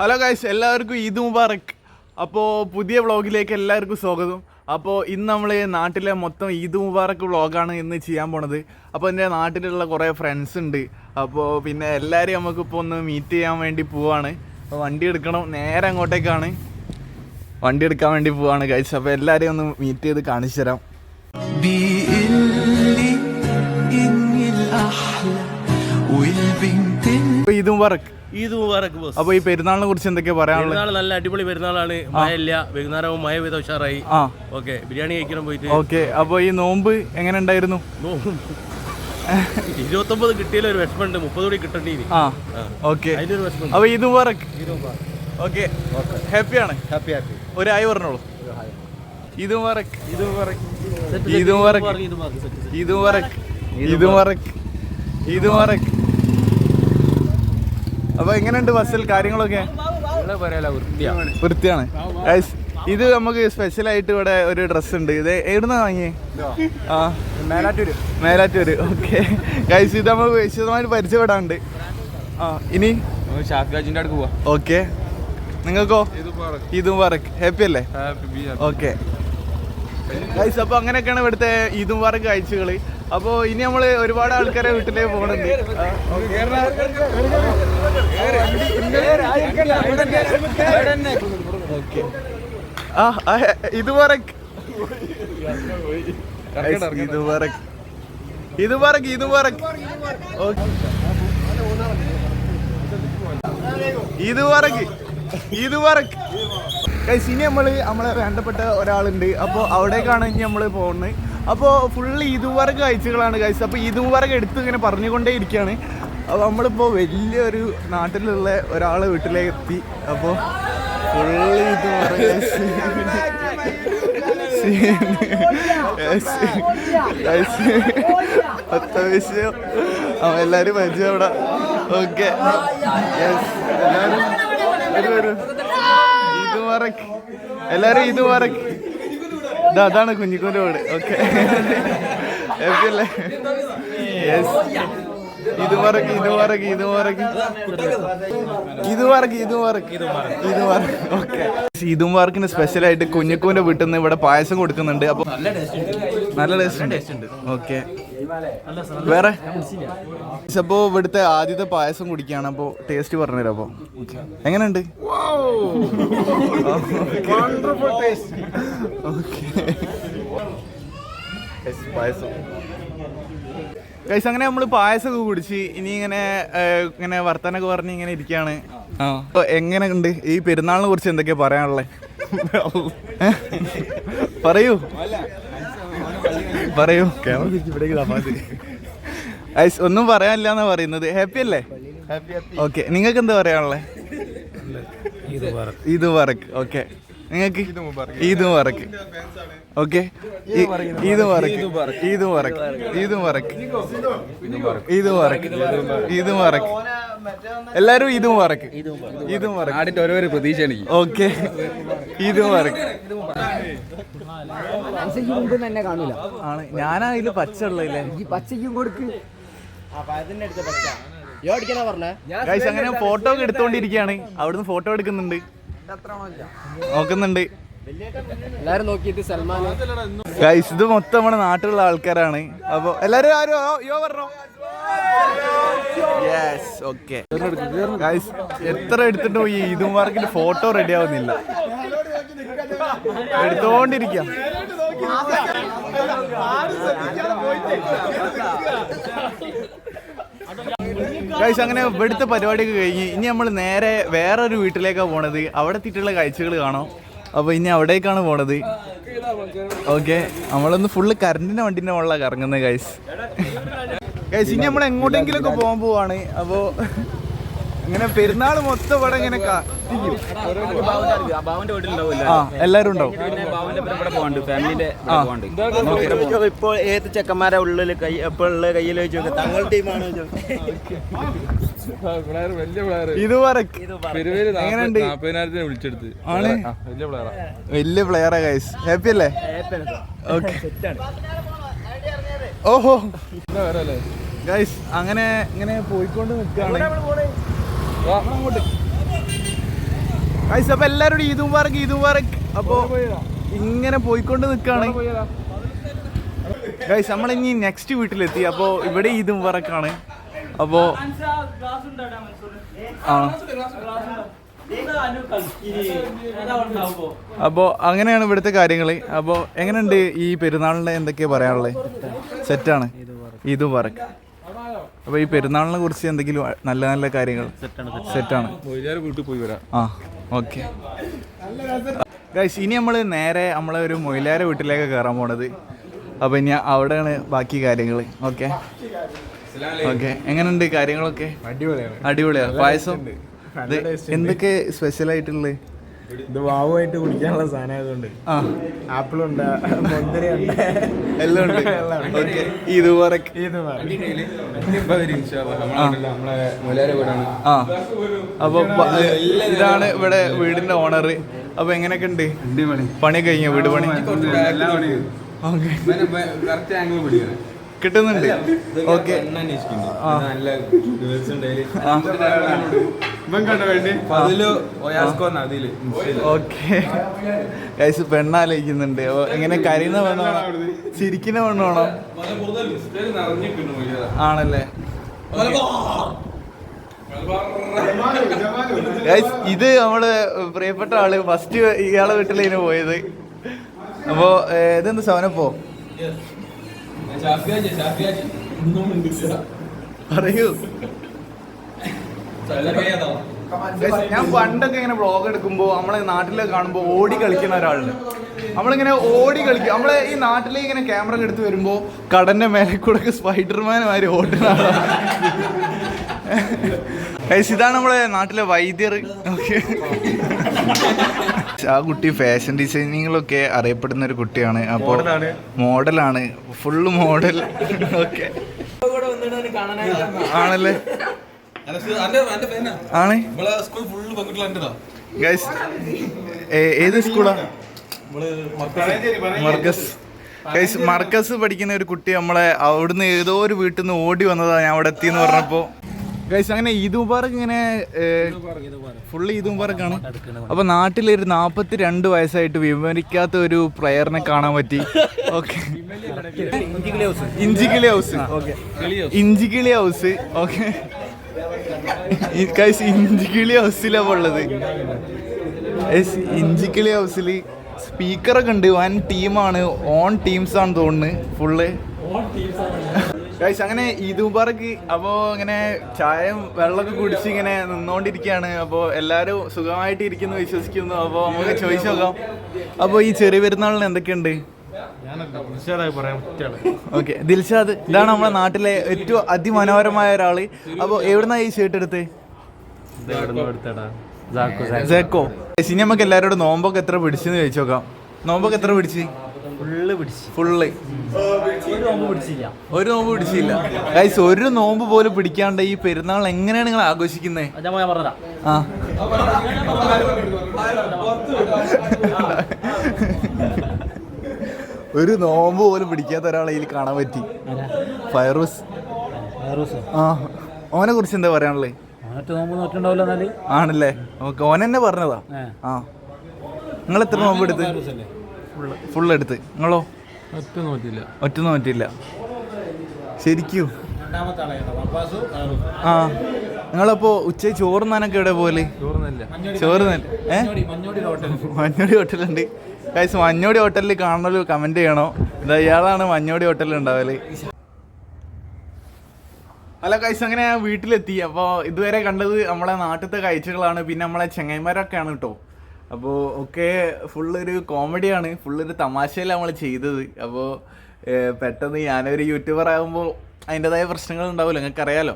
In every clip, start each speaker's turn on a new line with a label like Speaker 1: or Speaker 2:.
Speaker 1: Hello guys എല്ലാവർക്കും ഈദ് മുബാറക്. അപ്പോൾ പുതിയ വ്ളോഗിലേക്ക് എല്ലാവർക്കും സ്വാഗതം. അപ്പോൾ ഇന്ന് നമ്മൾ നാട്ടിലെ മൊത്തം ഈദ് മുബാറക് വ്ളോഗാണ് ഇന്ന് ചെയ്യാൻ പോണത്. അപ്പോൾ എന്റെ നാട്ടിലുള്ള കുറേ ഫ്രണ്ട്സ് ഉണ്ട്. അപ്പോൾ പിന്നെ എല്ലാവരെയും നമുക്കിപ്പോൾ ഒന്ന് മീറ്റ് ചെയ്യാൻ വേണ്ടി പോവാണ്. അപ്പോൾ വണ്ടി എടുക്കണം. നേരെ അങ്ങോട്ടേക്കാണ്. വണ്ടി എടുക്കാൻ വേണ്ടി പോവാണ് ഗൈസ് അപ്പോൾ എല്ലാവരെയും ഒന്ന് മീറ്റ് ചെയ്ത് കാണിച്ചു തരാം. ഇതും മുബാറക്.
Speaker 2: ഈദ് മുബാറക് ബോസ്
Speaker 1: അപ്പോൾ ഈ പെരുന്നാളിനെ കുറിച്ച് എന്തൊക്കെയാ പറയാനുള്ളത്
Speaker 2: പെരുന്നാൾ നല്ല അടിപൊളി പെരുന്നാളാണ് മഴയില്ല വൈകുന്നേരവും മഴ പെയ്ത ഉഷാറായി
Speaker 1: ആ
Speaker 2: ഓക്കെ ബിരിയാണി കഴിക്കണം പോയിട്ട്
Speaker 1: ഓക്കെ അപ്പോൾ ഈ നോമ്പ് എങ്ങനെ ഉണ്ടായിരുന്നു
Speaker 2: ഇരുപത്തൊമ്പത് കിട്ടിയാലും ഒരു വിഷമമുണ്ട് മുപ്പത് കൂടി കിട്ടണ്ടി ഇനി.
Speaker 1: ആ ഓക്കെ
Speaker 2: അതിന്റെ ഒരു വിഷമം
Speaker 1: അപ്പോൾ ഈദ് മുബാറക് ഓക്കെ ഹാപ്പിയാണ്
Speaker 2: ഹാപ്പി ഹാപ്പി
Speaker 1: ഒരു ആയി പറഞ്ഞോളൂ ഈദ് മുബാറക് ഈദ് മുബാറക് ഈദ് മുബാറക് ഈദ് മുബാറക് ഈദ് മുബാറക് ഈദ് മുബാറക് അപ്പൊ എങ്ങനെയുണ്ട് ബസ്സിൽ കാര്യങ്ങളൊക്കെ? വൃത്തിയാണ്. ഇത് നമുക്ക് സ്പെഷ്യൽ ആയിട്ട് ഇവിടെ ഒരു ഡ്രസ് ഉണ്ട്. ഇത് എവിടുന്ന വാങ്ങിയേ? ആ. മേലാറ്റൂര്. മേലാറ്റൂര്. ഓക്കെ ഗൈസ് ഇത് നമുക്ക് വിശദമായിട്ട് പരിചയപ്പെടാനുണ്ട്. ആ ഇനി?
Speaker 3: ഷാഫിയാജിന്റെ അടുക്ക് പോവാ.
Speaker 1: ഓക്കെ നിങ്ങൾക്കോ? ഇതും മുബാറക് ഹാപ്പി അല്ലേ? ഓക്കെ ഗൈസ് അപ്പൊ അങ്ങനെയൊക്കെയാണ് ഇവിടുത്തെ ഈദ് മുബാറക് കാഴ്ചകൾ അപ്പോൾ ഇനി നമ്മൾ ഒരുപാട് ആൾക്കാരെ വീട്ടിലേക്ക് പോകുന്നുണ്ട് ഇതുവരെ ഇതുവരെ ഇതുവരെ ഈദ് മുബാറക് ഗൈസ് ഇനി നമ്മൾ നമ്മളെ വേണ്ടപ്പെട്ട ഒരാളുണ്ട്. അപ്പോൾ അവിടേക്കാണ് ഇനി നമ്മൾ പോകുന്നത് അപ്പോൾ ഫുള്ള് ഇതുവരെ കാഴ്ചകളാണ് ഗൈസ് അപ്പോൾ ഇതുവരെ എടുത്ത് ഇങ്ങനെ പറഞ്ഞുകൊണ്ടേ ഇരിക്കുകയാണ്. അപ്പോൾ നമ്മളിപ്പോൾ വലിയൊരു നാട്ടിലുള്ള ഒരാളെ വീട്ടിലേക്ക് എത്തി അപ്പോൾ ഫുള്ള് ഇത് അത്യാവശ്യം ആ എല്ലാവരും പരിചയം അവിടെ. ഓക്കെ എല്ലാവരും വരൂ വരൂ. ഇത് എല്ലാവരും ഇത് മറക്ക് ഇത് അതാണ് കുഞ്ഞിക്കൂന്റെ വീട്. ഓക്കെ ഹാപ്പി അല്ലേ? യെസ് ഇത് മറക്ക് ഇത് ഓക്കെ. മാർക്കിന് സ്പെഷ്യൽ ആയിട്ട് കുഞ്ഞിക്കൂന്റെ വീട്ടിൽ നിന്ന് ഇവിടെ പായസം കൊടുക്കുന്നുണ്ട്. അപ്പൊ നല്ല ടേസ്റ്റ് ഉണ്ട്. ഓക്കെ. വേറെ? അപ്പോ ഇവിടുത്തെ ആദ്യത്തെ പായസം കുടിക്കുകയാണ്. അപ്പോ ടേസ്റ്റ് പറഞ്ഞുതരാം അപ്പൊ. എങ്ങനെയുണ്ട്? പായസം. ഗൈസ് അങ്ങനെ നമ്മൾ പായസമൊക്കെ കുടിച്ച് ഇനി ഇങ്ങനെ ഇങ്ങനെ വർത്തനൊക്കെ പറഞ്ഞ് ഇങ്ങനെ ഇരിക്കുകയാണ് എങ്ങനെ ഉണ്ട്? ഈ പെരുന്നാളിനെ കുറിച്ച് എന്തൊക്കെയാ പറയാനുള്ളത് പറയൂ. പറയൂ. ഗൈസ് ഒന്നും പറയാനില്ല എന്നാ പറയുന്നത്. ഹാപ്പി അല്ലേ? ഓക്കെ നിങ്ങൾക്ക് എന്താ പറയാനുള്ളത് ഇത് വർക്ക് ഓക്കെ നിങ്ങൾക്ക് ഈദും വറക്ക് ഓക്കെ ഈദും വറക്ക് ഈദും വറക്ക് ഈദും വറക്ക് ഈദും വറക്ക് ഈദും വറക്ക് എല്ലാരും ഇതും വറക്ക് ഇതും വറക്ക്
Speaker 3: നാടിന്റെ ഓരോരോ പ്രതീക്ഷ എനിക്ക്
Speaker 1: ഓക്കെ
Speaker 4: ഇതും വറക്ക് തന്നെ കാണില്ല
Speaker 1: ആണ് ഞാനാ ഇതിൽ പച്ച ഉള്ളതില്ലേ
Speaker 4: ഈ പച്ചയ്ക്കും കൊടുക്ക്
Speaker 1: അങ്ങനെ ഫോട്ടോ ഒക്കെ എടുത്തോണ്ടിരിക്കുകയാണ് അവിടുന്ന് ഫോട്ടോ എടുക്കുന്നുണ്ട് നോക്കുന്നുണ്ട്.
Speaker 4: എല്ലാരും നോക്കിയിട്ട് സൽമാൻ.
Speaker 1: ഗൈസ് ഇത് മൊത്തം നമ്മുടെ നാട്ടിലുള്ള ആൾക്കാരാണ്. അപ്പൊ എല്ലാരും ആരോ യോ പറഞ്ഞോ? യെസ് ഓക്കെ ഗൈസ് എത്ര എടുത്തിട്ടും ഈ ഇതുമാർക്കിന്റെ ഫോട്ടോ റെഡി ആവുന്നില്ല. എടുത്തോണ്ടിരിക്കാം. ഗൈസ് അങ്ങനെ ഇവിടുത്തെ പരിപാടിയൊക്കെ കഴിഞ്ഞ് ഇനി നമ്മൾ നേരെ വേറൊരു വീട്ടിലേക്കാണ് പോണത്. അവിടെ എത്തിയിട്ടുള്ള കാഴ്ചകൾ കാണാം. അപ്പൊ ഇനി അവിടേക്കാണ് പോണത്. ഓക്കെ നമ്മളൊന്ന് ഫുള്ള് കറണ്ടിന്റെ വണ്ടിന്റെ മുകളിലാണ് കറങ്ങുന്നത് ഗൈസ് ഗൈസ് ഇനി നമ്മൾ എങ്ങോട്ടെങ്കിലും ഒക്കെ പോകാൻ പോവാണ്. അപ്പോ ഇങ്ങനെ പെരുന്നാൾ മൊത്തം ഇവിടെ ഇങ്ങനെ ആ എല്ലാരും ഉണ്ടാവും.
Speaker 2: ഇപ്പോൾ ഏത് ചെക്കന്മാരെ ഉള്ളിൽ കൈ എപ്പോഴുള്ള കയ്യിൽ വെച്ച് തങ്ങൾ ടീമാണ്
Speaker 3: വലിയ പ്ലെയറാ
Speaker 1: വലിയ പ്ലെയറാ ഗൈസ് ഹാപ്പി അല്ലേ? ഓക്കെ ഓഹോ. ഗൈസ് അങ്ങനെ ഇങ്ങനെ പോയിക്കൊണ്ട് നിൽക്കുകയാണ്. ഗൈസ് അപ്പൊ എല്ലാരും ഈദ് മുബാറക്ക് ഈദ് മുബാറക്ക് അപ്പോ ഇങ്ങനെ പോയിക്കൊണ്ട് നിൽക്കാണ് ഗൈസ് നമ്മളിനി നെക്സ്റ്റ് വീട്ടിലെത്തി. അപ്പോൾ ഇവിടെ ഈദ് മുബാറക്കാണ്. അപ്പോൾ ആ. അപ്പോൾ അങ്ങനെയാണ് ഇവിടുത്തെ കാര്യങ്ങൾ അപ്പോൾ എങ്ങനെയുണ്ട് ഈ പെരുന്നാളിന്റെ എന്തൊക്കെയാ പറയാനുള്ളത്? സെറ്റാണ് ഈദ് മുബാറക്ക് അപ്പോൾ ഈ പെരുന്നാളിനെ കുറിച്ച് എന്തെങ്കിലും നല്ല നല്ല കാര്യങ്ങൾ സെറ്റാണ്.
Speaker 3: വീട്ടിൽ പോയി വരാം.
Speaker 1: ആ ഓക്കെ. ഗൈസ് ഇനി നമ്മൾ നേരെ നമ്മളെ ഒരു മൊയിലാര വീട്ടിലേക്ക് കയറാൻ പോണത്. അപ്പോൾ ഇനി അവിടെയാണ് ബാക്കി കാര്യങ്ങൾ ഓക്കെ. ഓക്കെ. എങ്ങനെയുണ്ട് കാര്യങ്ങളൊക്കെ?
Speaker 3: അടിപൊളിയാണ്.
Speaker 1: അടിപൊളിയാണ് പായസം? എന്തൊക്കെ സ്പെഷ്യൽ ആയിട്ടുള്ളത്?
Speaker 5: ഇത് വാവുമായിട്ട് കുടിക്കാനുള്ള സാധനം ആയതുകൊണ്ട്
Speaker 1: ആ
Speaker 5: ആപ്പിളുണ്ട് മുന്തിരിയുണ്ട്
Speaker 1: എല്ലാം ഉണ്ട്.
Speaker 3: നമ്മളെ മൊയ്ലാരെ വീടാണ്
Speaker 1: ആ. അപ്പോൾ ഇതാണ് ഇവിടെ വീടിന്റെ ഓണർ അപ്പൊ എങ്ങനെയൊക്കെ ഉണ്ട്? പണി കഴിഞ്ഞോ വീട് പണി? ഓക്കെ കിട്ടുന്നുണ്ട്. ഓക്കെ ഓക്കെ ഗൈസ് പെണ്ണാലോചിക്കുന്നുണ്ട് എങ്ങനെ കരയുന്ന പെണ്ണാണോ? ചിരിക്കുന്ന പെണ്ണാണോ? ആണല്ലേ? ഇത് നമ്മൾ പ്രിയപ്പെട്ട ആൾ ഫസ്റ്റ് ഇയാളെ വീട്ടിലേന് പോയത്. അപ്പോ ഇതെന്ത് സവനപ്പോ? പറയൂ. ഞാൻ പണ്ടൊക്കെ ഇങ്ങനെ വ്ളോഗ് എടുക്കുമ്പോൾ നമ്മളെ നാട്ടിലെ കാണുമ്പോൾ ഓടി കളിക്കുന്ന ഒരാളുണ്ട്. നമ്മളിങ്ങനെ ഓടി കളിക്കും. നമ്മളെ ഈ നാട്ടിലെ ഇങ്ങനെ ക്യാമറ എടുത്ത് വരുമ്പോൾ കടന്റെ മേലെ കൂടെ സ്പൈഡർമാനുമാര് ഓടുന്ന ആളാണ് ഇതാണ് നമ്മളെ നാട്ടിലെ വൈദ്യർ. ഓക്കെ ആ കുട്ടി ഫാഷൻ ഡിസൈനിങ്ങിലൊക്കെ അറിയപ്പെടുന്ന ഒരു കുട്ടിയാണ്. അപ്പോൾ മോഡലാണ്. ഫുള്ള് മോഡൽ ഓക്കെ ആണല്ലേ? ആണ്. ഗൈസ് ഏത് സ്കൂളാ? മർക്കസ്. ഗൈസ് മർക്കസ് പഠിക്കുന്ന ഒരു കുട്ടി നമ്മളെ അവിടുന്ന് ഏതോ ഒരു വീട്ടിൽ നിന്ന് ഓടി വന്നതാണ് ഞാൻ അവിടെ എത്തിയെന്ന് പറഞ്ഞപ്പോ. ഗൈസ് അങ്ങനെ ഈദ് മുബാറക് ഇങ്ങനെ ഫുള്ള് ഈദ് മുബാറക്കാണ്. അപ്പൊ നാട്ടിലൊരു നാപ്പത്തി രണ്ട് വയസ്സായിട്ട് വിമരിക്കാത്ത ഒരു പ്ലെയറിനെ കാണാൻ പറ്റി. Okay Inchikkili house. Inchikkili house. Okay guys Inchikkili ഹൗസിലാണ് ഉള്ളത്. ഇഞ്ചിക്കിളി ഹൗസിൽ സ്പീക്കറൊക്കെ ഉണ്ട്. വൻ ടീമാണ് ഓൺ ടീംസ് ആണ് തോന്നുന്നത് ഫുള്ള് ഗൈസ് അങ്ങനെ ഈദ് മുബാറക്ക് അപ്പോൾ ഇങ്ങനെ ചായയും വെള്ളമൊക്കെ കുടിച്ച് ഇങ്ങനെ നിന്നുകൊണ്ടിരിക്കുകയാണ് അപ്പോൾ എല്ലാരും സുഖമായിട്ട് ഇരിക്കുന്നു വിശ്വസിക്കുന്നു. അപ്പോൾ നമുക്ക് ചോദിച്ചു നോക്കാം. അപ്പോൾ ഈ ചെറിയ പെരുന്നാളിന് എന്തൊക്കെയുണ്ട്? ഓക്കെ ദിൽഷാദ് ഇതാണ് നമ്മുടെ നാട്ടിലെ ഏറ്റവും അതിമനോഹരമായ ഒരാൾ. അപ്പോൾ എവിടുന്നാ ഈ ഷർട്ട് എടുത്ത്? ജേക്കോ ഇനി നമുക്ക് എല്ലാവരോടും നോമ്പൊക്കെ എത്ര പിടിച്ചെന്ന് ചോദിച്ചു നോക്കാം. നോമ്പൊക്കെ എത്ര പിടിച്ച്?
Speaker 4: ഫുള്ള് പിടിച്ച്.
Speaker 1: ഫുള്ള്.
Speaker 4: ഒരു നോമ്പ് പിടിച്ചില്ല.
Speaker 1: ഒരു നോമ്പ് പിടിച്ചില്ല. ഗൈസ് ഒരു നോമ്പ് പോലും പിടിക്കാണ്ട് ഈ പെരുന്നാൾ എങ്ങനെയാണ് നിങ്ങൾ ആഘോഷിക്കുന്നത്
Speaker 4: അതാ ഞാൻ പറഞ്ഞതാ.
Speaker 1: ആ. ഒരു നോമ്പ് പോലും പിടിക്കാത്ത ഒരാളെ ഇതിൽ കാണാൻ പറ്റി. ഫൈറൂസ് ആ. ഓനെ കുറിച്ച് എന്താ പറയാനുള്ളത് ആണല്ലേ? ഓക്കെ ഓൻ പറഞ്ഞതാ. ആ. നിങ്ങൾ എത്ര നോമ്പ് എടുത്ത്? ഫുൾ എടുത്ത് നിങ്ങളോ?
Speaker 3: ഒറ്റ നോറ്റില്ല.
Speaker 1: ഒറ്റ നോറ്റില്ല. ശരിക്കും. ആ. നിങ്ങളപ്പോ ഉച്ച ചോറ് നാനൊക്കെ എവിടെ പോലെ
Speaker 3: ചോറുന്നല്ല.
Speaker 1: ചോറ് നല്ല ഏ? മഞ്ഞോടി ഹോട്ടലുണ്ട്. ഗൈസ് മഞ്ഞോടി ഹോട്ടലിൽ കാണണല്ലോ കമന്റ് ചെയ്യണോ? ഇതാ ഇയാളാണ് മഞ്ഞോടി ഹോട്ടലിൽ ഉണ്ടാവൽ. ഹലോ കൈസ് അങ്ങനെ വീട്ടിലെത്തി. അപ്പോൾ ഇതുവരെ കണ്ടത് നമ്മളെ നാട്ടിലത്തെ കാഴ്ചകളാണ് പിന്നെ നമ്മളെ ചെങ്ങൈമാരൊക്കെയാണ് കേട്ടോ അപ്പോൾ ഒക്കെ ഫുള്ളൊരു കോമഡിയാണ് ഫുള്ളൊരു തമാശയിലാണ് നമ്മൾ ചെയ്തത്. അപ്പോൾ പെട്ടെന്ന് ഞാനൊരു യൂട്യൂബർ ആകുമ്പോൾ അതിന്റെതായ പ്രശ്നങ്ങൾ ഉണ്ടാവില്ല നിങ്ങൾക്കറിയാലോ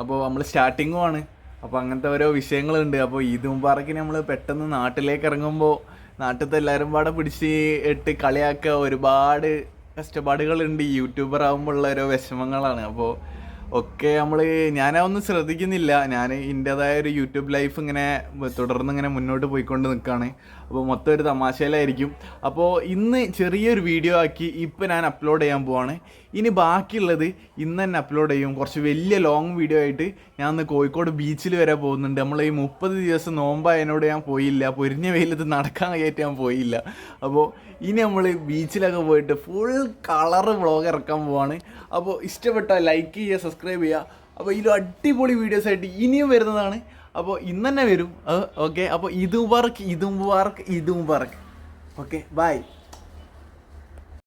Speaker 1: അപ്പോൾ നമ്മൾ സ്റ്റാർട്ടിങ്ങും ആണ് അപ്പോൾ അങ്ങനത്തെ ഓരോ വിഷയങ്ങളുണ്ട്. അപ്പോൾ ഈദ് മുബാറക്കിന് നമ്മൾ പെട്ടെന്ന് നാട്ടിലേക്ക് ഇറങ്ങുമ്പോൾ നാട്ടിലത്തെ എല്ലാവരും പാടെ പിടിച്ച് ഇട്ട് കളിയാക്കുക ഒരുപാട് കഷ്ടപ്പാടുകളുണ്ട്. യൂട്യൂബർ ആകുമ്പോൾ ഉള്ള ഓരോ വിഷമങ്ങളാണ്. അപ്പോൾ ഒക്കെ നമ്മൾ ഞാനതൊന്നും ശ്രദ്ധിക്കുന്നില്ല. ഞാൻ എന്റെതായ ഒരു യൂട്യൂബ് ലൈഫ് ഇങ്ങനെ തുടർന്ന് ഇങ്ങനെ മുന്നോട്ട് പോയിക്കൊണ്ട് നിൽക്കുകയാണ് അപ്പോൾ മൊത്തം ഒരു തമാശയിലായിരിക്കും. അപ്പോൾ ഇന്ന് ചെറിയൊരു വീഡിയോ ആക്കി ഇപ്പം ഞാൻ അപ്ലോഡ് ചെയ്യാൻ പോവാണ്. ഇനി ബാക്കിയുള്ളത് ഇന്ന് തന്നെ അപ്ലോഡ് ചെയ്യും. കുറച്ച് വലിയ ലോങ് വീഡിയോ ആയിട്ട് ഞാൻ ഇന്ന് കോഴിക്കോട് ബീച്ചിൽ വരെ പോകുന്നുണ്ട്. നമ്മൾ ഈ മുപ്പത് ദിവസം നോമ്പായതിനോട് ഞാൻ പോയില്ല. പൊരിഞ്ഞ വെയിലത്ത് നടക്കാൻ കയറ്റി ഞാൻ പോയില്ല. അപ്പോൾ ഇനി നമ്മൾ ബീച്ചിലൊക്കെ പോയിട്ട് ഫുൾ കളറ് വ്ളോഗ് ഇറക്കാൻ പോവാണ്. അപ്പോൾ ഇഷ്ടപ്പെട്ടാൽ ലൈക്ക് ചെയ്യുക സബ്സ്ക്രൈബ് ചെയ്യുക. അപ്പോൾ ഇതിലും അടിപൊളി വീഡിയോസ് ആയിട്ട് ഇനിയും വരുന്നതാണ്. അപ്പോൾ ഇന്ന് തന്നെ വരും. ഓക്കെ അപ്പോൾ ഇതും വർക്ക് ഇതും വർക്ക് ഇതും വർക്ക് ഓക്കെ ബൈ